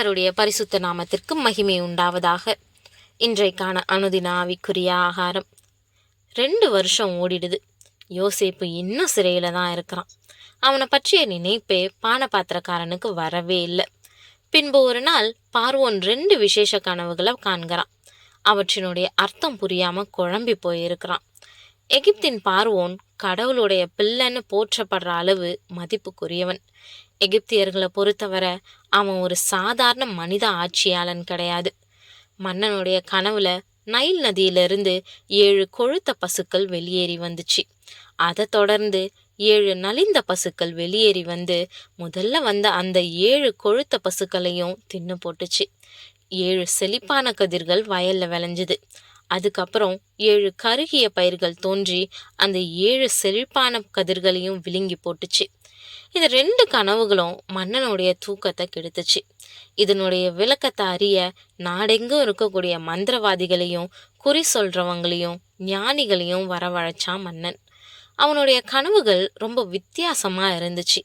அவருடைய பரிசுத்த நாமத்திற்கு மகிமை உண்டாவதாக. இன்றைக்கான அனுதின ஆவிக்குரிய ஆகாரம். ரெண்டு வருஷம் ஓடிடுது. யோசேப்பு இன்னும் சிறையில் தான் இருக்கிறான். அவனை பற்றிய நினைப்பே பானபாத்திரக்காரனுக்கு வரவே இல்லை. பின்பு ஒரு நாள் பார்வோன் ரெண்டு விசேஷ கனவுகளை காண்கிறான். அவற்றினுடைய அர்த்தம் புரியாம குழம்பி போயிருக்கிறான். எகிப்தின் பார்வோன் கடவுளுடைய பிள்ளைன்னு போற்றப்படுற அளவு மதிப்புக்குரியவன். எகிப்தியர்களை பொறுத்தவரை அவன் ஒரு சாதாரண மனித ஆட்சியாளன் கிடையாது. மன்னனுடைய கனவுல நைல் நதியிலிருந்து ஏழு கொழுத்த பசுக்கள் வெளியேறி வந்துச்சு. அதை தொடர்ந்து ஏழு நலிந்த பசுக்கள் வெளியேறி வந்து முதல்ல வந்த அந்த ஏழு கொழுத்த பசுக்களையும் தின்னு போட்டுச்சு. ஏழு செழிப்பான கதிர்கள் வயல்ல விளைஞ்சுது. அதுக்கப்புறம் ஏழு கருகிய பயிர்கள் தோன்றி அந்த ஏழு செழிப்பான கதிர்களையும் விழுங்கி போட்டுச்சு. இந்த ரெண்டு கனவுகளும் மன்னனுடைய தூக்கத்தை கெடுத்துச்சு. இதனுடைய விளக்கத்தை அறிய நாடெங்கும் இருக்கக்கூடிய மந்திரவாதிகளையும் குறி சொல்றவங்களையும் ஞானிகளையும் வரவழைச்சான் மன்னன். அவனுடைய கனவுகள் ரொம்ப வித்தியாசமா இருந்துச்சு.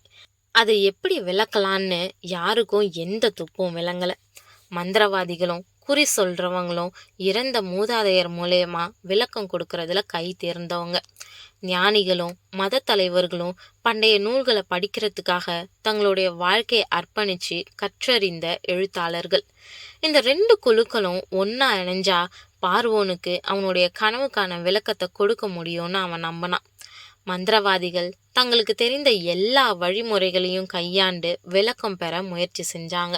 அதை எப்படி விளக்கலான்னு யாருக்கும் எந்த துப்பும் விளங்கல. மந்திரவாதிகளும் குறி சொல்கிறவங்களும் இறந்த மூதாதையர் மூலயமா விளக்கம் கொடுக்கறதுல கை தேர்ந்தவங்க. ஞானிகளும் மத தலைவர்களும் பண்டைய நூல்களை படிக்கிறதுக்காக தங்களுடைய வாழ்க்கையை அர்ப்பணித்து கற்றறிந்த எழுத்தாளர்கள். இந்த ரெண்டு குழுக்களும் ஒன்றா இணைஞ்சா பார்வோனுக்கு அவனுடைய கனவுக்கான விளக்கத்தை கொடுக்க முடியும்னு அவன் நம்பினான். மந்திரவாதிகள் தங்களுக்கு தெரிந்த எல்லா வழிமுறைகளையும் கையாண்டு விளக்கம் பெற முயற்சி செஞ்சாங்க.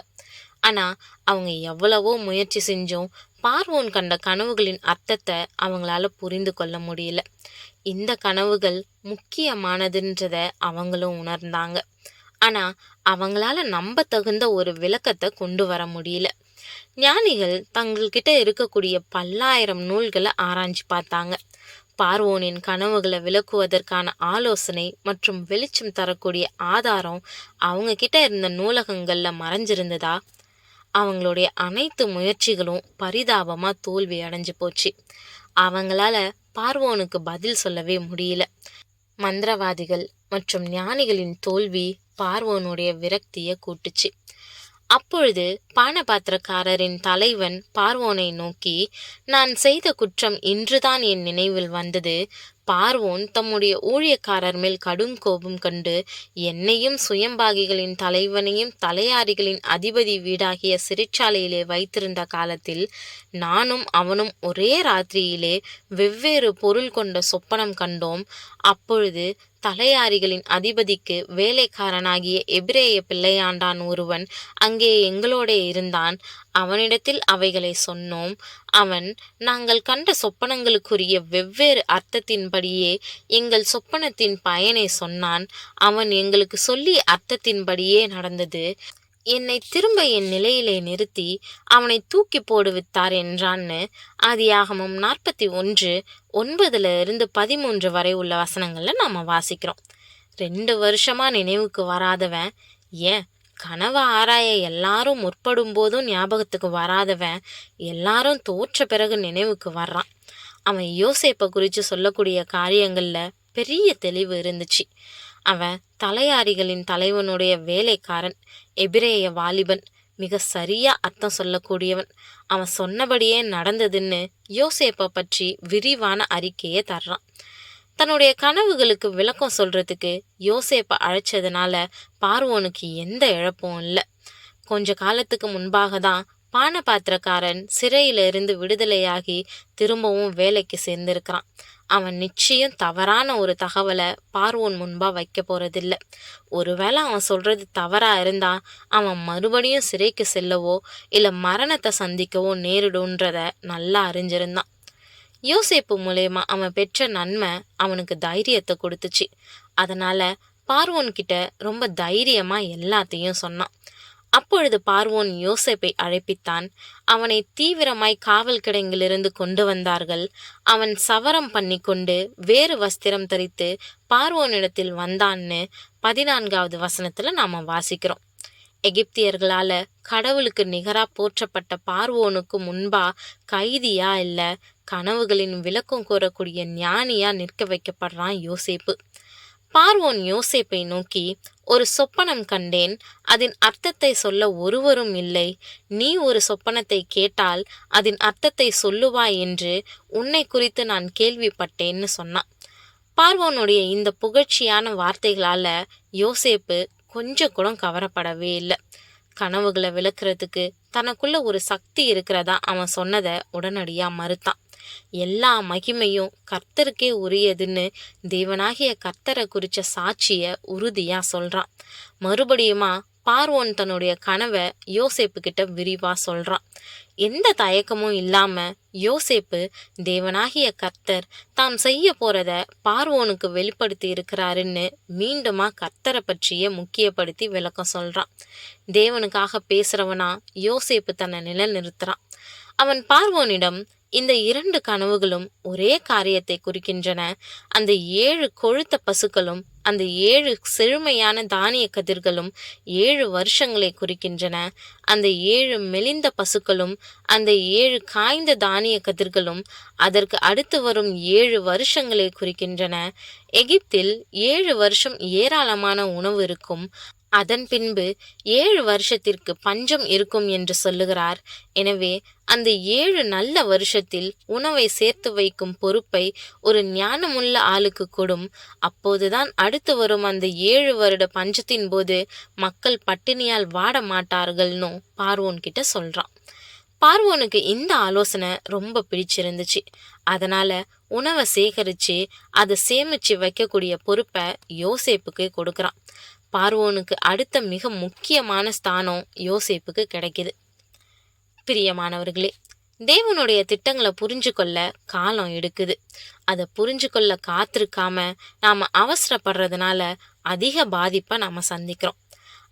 ஆனால் அவங்க எவ்வளவோ முயற்சி செஞ்சும் பார்வோன் கண்ட கனவுகளின் அர்த்தத்தை அவங்களால புரிந்து கொள்ள முடியல. இந்த கனவுகள் முக்கியமானதுன்றத அவங்களும் உணர்ந்தாங்க. ஆனால் அவங்களால நம்ப தகுந்த ஒரு விளக்கத்தை கொண்டு வர முடியல. ஞானிகள் தங்கள்கிட்ட இருக்கக்கூடிய பல்லாயிரம் நூல்களை ஆராய்ஞ்சு பார்த்தாங்க. பார்வோனின் கனவுகளை விளக்குவதற்கான ஆலோசனை மற்றும் வெளிச்சம் தரக்கூடிய ஆதாரம் அவங்க கிட்ட இருந்த நூலகங்களில் மறைஞ்சிருந்ததா? அவங்களுடைய அனைத்து முயற்சிகளும் பரிதாபமாக தோல்வி அடைஞ்சு போச்சு. அவங்களால பார்வோனுக்கு பதில் சொல்லவே முடியல. மந்திரவாதிகள் மற்றும் ஞானிகளின் தோல்வி பார்வோனுடைய விரக்தியை கூட்டுச்சு. அப்பொழுது பானபாத்திரக்காரரின் தலைவன் பார்வோனை நோக்கி நான் செய்த குற்றம் இன்றுதான் என் நினைவில் வந்தது. பார்வோன் தம்முடைய ஊழியக்காரர் மேல் கடும் கோபம் கண்டு என்னையும் சுயம்பாகிகளின் தலைவனையும் தலையாரிகளின் அதிபதி வீடாகிய சிறைச்சாலையிலே வைத்திருந்த காலத்தில் நானும் அவனும் ஒரே ராத்திரியிலே வெவ்வேறு பொருள் கொண்ட சொப்பனம் கண்டோம். அப்பொழுது தலையாரிகளின் அதிபதிக்கு வேலைக்காரனாகிய எபிரேய பிள்ளையாண்டான் ஒருவன் அங்கே எங்களோட இருந்தான். அவனிடத்தில் அவைகளை சொன்னோம். அவன் நாங்கள் கண்ட சொப்பனங்களுக்குரிய வெவ்வேறு அர்த்தத்தின்படியே எங்கள் சொப்பனத்தின் பயனை சொன்னான். அவன் எங்களுக்கு சொல்லி அர்த்தத்தின்படியே நடந்தது. என்னை திரும்ப என் நிலையிலே நிறுத்தி அவனை தூக்கி போடுவித்தார் என்றான்னு ஆதியாகமும் நாற்பத்தி ஒன்று ஒன்பதுல இருந்து பதிமூன்று வரை உள்ள வசனங்கள்ல நாம வாசிக்கிறோம். ரெண்டு வருஷமா நினைவுக்கு வராதவன் ஏன்? கனவை ஆராய எல்லாரும் முற்படும் போதும் ஞாபகத்துக்கு வராதவன் எல்லாரும் தோற்ற பிறகு நினைவுக்கு வர்றான். அவன் யோசேப்பை குறித்து சொல்லக்கூடிய காரியங்களில் பெரிய தெளிவு இருந்துச்சு. அவன் தலையாரிகளின் தலைவனுடைய வேலைக்காரன் எபிரேய வாலிபன் மிக சரியா அர்த்தம் சொல்லக்கூடியவன். அவன் சொன்னபடியே நடந்ததுன்னு யோசேப்பை பற்றி விரிவான அறிக்கையை தர்றான். தன்னுடைய கனவுகளுக்கு விளக்கம் சொல்றதுக்கு யோசேப்பை அழைச்சதுனால பார்வோனுக்கு எந்த இழப்பும் இல்லை. கொஞ்ச காலத்துக்கு முன்பாக தான் பானபாத்திரக்காரன் சிறையிலிருந்து விடுதலையாகி திரும்பவும் வேலைக்கு சேர்ந்திருக்கிறான். அவன் நிச்சயம் தவறான ஒரு தகவலை பார்வோன் முன்பா வைக்க போறதில்ல. ஒருவேளை அவன் சொல்றது தவறா இருந்தா அவன் மறுபடியும் சிறைக்கு செல்லவோ இல்ல மரணத்தை சந்திக்கவோ நேரிடும்ன்றத நல்லா அறிஞ்சிருந்தான். யோசிப்பு மூலயமா அவன் பெற்ற நன்மை அவனுக்கு தைரியத்தை கொடுத்துச்சு. அதனால பார்வோன்கிட்ட ரொம்ப தைரியமா எல்லாத்தையும் சொன்னான். அப்பொழுது பார்வோன் யோசேப்பை அழைப்பித்தான். அவனை தீவிரமாய் காவல் கிடங்கிலிருந்து கொண்டு வந்தார்கள். அவன் சவரம் பண்ணி கொண்டு வேறு வஸ்திரம் தரித்து பார்வோனிடத்தில் வந்தான்னு பதினான்காவது வசனத்துல நாம வாசிக்கிறோம். எகிப்தியர்களால கடவுளுக்கு நிகரா போற்றப்பட்ட பார்வோனுக்கு முன்பா கைதியா இல்ல கனவுகளின் விளக்கம் கூறக்கூடிய ஞானியா நிற்க வைக்கப்படுறான் யோசேப்பு. பார்வோன் யோசேப்பை நோக்கி ஒரு சொப்பனம் கண்டேன் அதன் அர்த்தத்தை சொல்ல ஒருவரும் இல்லை. நீ ஒரு சொப்பனத்தை கேட்டால் அதன் அர்த்தத்தை சொல்லுவாய் என்று உன்னை குறித்து நான் கேள்விப்பட்டேன்னு சொன்னான். பார்வோனுடைய இந்த புகழ்ச்சியான வார்த்தைகளால யோசேப்பு கொஞ்சம் கூட கவரப்படவே இல்லை. கனவுகளை விளக்குறதுக்கு தனக்குள்ள ஒரு சக்தி இருக்கிறதா அவன் சொன்னதை உடனடியாக மறுத்தான். எல்லா மகிமையும் கர்த்தருக்கே உரியதுன்னு தேவனாகிய கர்த்தரை குறிச்ச சாட்சியை உறுதியா சொல்றான். மறுபடியுமா பார்வோன் தன்னுடைய கனவை யோசேப்பு கிட்ட விரிவா சொல்றான். எந்த தயக்கமும் இல்லாம யோசேப்பு தேவனாகிய கர்த்தர் தாம் செய்ய போறத பார்வோனுக்கு வெளிப்படுத்தி இருக்கிறாருன்னு மீண்டுமா கர்த்தரை பற்றிய முக்கியப்படுத்தி விளக்கம் சொல்றான். தேவனுக்காக பேசுறவனா யோசேப்பு தன்னை நிலைநிறுத்துறான். அவன் பார்வோனிடம் இந்த இரண்டு கனவுகளும் ஒரே காரியத்தை குறிக்கின்றன. அந்த ஏழு கொழுத்த பசுக்களும் அந்த ஏழு செழுமையான தானிய கதிர்களும் ஏழு வருஷங்களை குறிக்கின்றன. அந்த ஏழு மெலிந்த பசுக்களும் அந்த ஏழு காய்ந்த தானிய கதிர்களும் அதற்கு அடுத்து வரும் ஏழு வருஷங்களை குறிக்கின்றன. எகிப்தில் ஏழு வருஷம் ஏராளமான உணவு இருக்கும். அதன் பின்பு ஏழு வருஷத்திற்கு பஞ்சம் இருக்கும் என்று சொல்லுகிறார். எனவே அந்த ஏழு நல்ல வருஷத்தில் உணவை சேர்த்து வைக்கும் பொறுப்பை ஒரு ஞானமுள்ள ஆளுக்கு கொடும். அப்போதுதான் அடுத்து வரும் அந்த ஏழு வருட பஞ்சத்தின் போது மக்கள் பட்டினியால் வாட மாட்டார்கள்னு பார்வோன் கிட்ட சொல்றான். பார்வோனுக்கு இந்த ஆலோசனை ரொம்ப பிடிச்சிருந்துச்சு. அதனால உணவை சேகரித்து அதை சேமிச்சு வைக்கக்கூடிய பொறுப்பை யோசேப்புக்கு கொடுக்குறான். பார்வோனுக்கு அடுத்த மிக முக்கியமான ஸ்தானம் யோசேப்புக்கு கிடைக்குது. பிரியமானவர்களே தேவனுடைய திட்டங்களை புரிஞ்சு கொள்ள காலம் எடுக்குது. அதை புரிஞ்சு கொள்ள காத்திருக்காம நாம் அவசரப்படுறதுனால அதிக பாதிப்பை நாம் சந்திக்கிறோம்.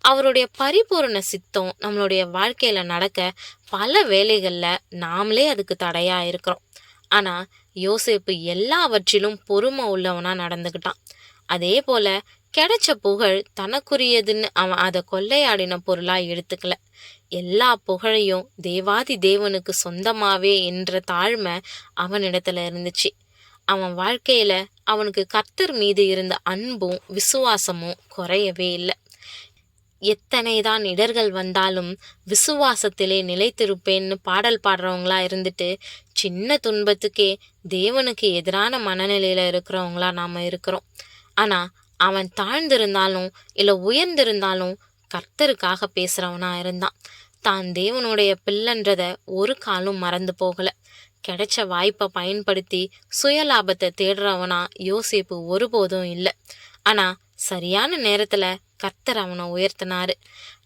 அவருடைய பரிபூரண சித்தம் நம்மளுடைய வாழ்க்கையில் நடக்க பல வேலைகளில் நாமளே அதுக்கு தடையாக இருக்கிறோம். ஆனால் யோசேப்பு எல்லாவற்றிலும் பொறுமை உள்ளவனாக நடந்துக்கிட்டான் அதே போல கிடைச்ச புகழ் தனக்குரியதுன்னு அவன் அதை கொள்ளையாடின பொருளா எடுத்துக்கல. எல்லா புகழையும் தேவாதி தேவனுக்கு சொந்தமாவே என்ற தாழ்மை அவனிடத்துல இருந்துச்சு. அவன் வாழ்க்கையில அவனுக்கு கர்த்தர் மீது இருந்த அன்பும் விசுவாசமும் குறையவே இல்லை. எத்தனைதான் இடர்கள் வந்தாலும் விசுவாசத்திலே நிலைத்திருப்பேன்னு பாடல் பாடுறவங்களா இருந்துட்டு சின்ன துன்பத்துக்கே தேவனுக்கு எதிரான மனநிலையில இருக்கிறவங்களா நாம இருக்கிறோம். ஆனால் அவன் தாழ்ந்திருந்தாலும் இல்லை உயர்ந்திருந்தாலும் கர்த்தருக்காக பேசுகிறவனாக இருந்தான். தான் தேவனுடைய பிள்ளைன்றத ஒரு காலும் மறந்து போகலை. கிடைச்ச வாய்ப்பை பயன்படுத்தி சுயலாபத்தை தேடுறவனா யோசிப்பு ஒருபோதும் இல்லை. ஆனால் சரியான நேரத்தில் கர்த்தர் அவனை உயர்த்தினாரு.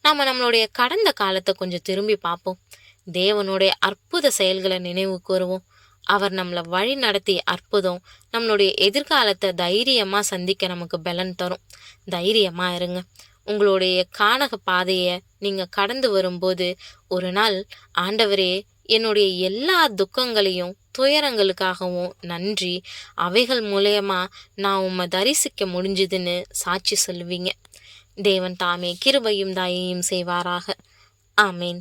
நாம் நம்மளுடைய கடந்த காலத்தை கொஞ்சம் திரும்பி பார்ப்போம். தேவனுடைய அற்புத செயல்களை நினைவு கூறுவோம். அவர் நம்மளை வழி நடத்திய அற்புதம் நம்மளுடைய எதிர்காலத்தை தைரியமாக சந்திக்க நமக்கு பலன் தரும். தைரியமாக இருங்க. உங்களுடைய கானக பாதையை நீங்கள் கடந்து வரும்போது ஒரு நாள் ஆண்டவரே என்னுடைய எல்லா துக்கங்களையும் துயரங்களுக்காகவும் நன்றி. அவைகள் மூலயமா நான் உம்மை தரிசிக்க முடிஞ்சுதுன்னு சாட்சி சொல்லுவீங்க. தேவன் தாமே கிருபையும் தாயையும் செய்வாராக. ஆமேன்.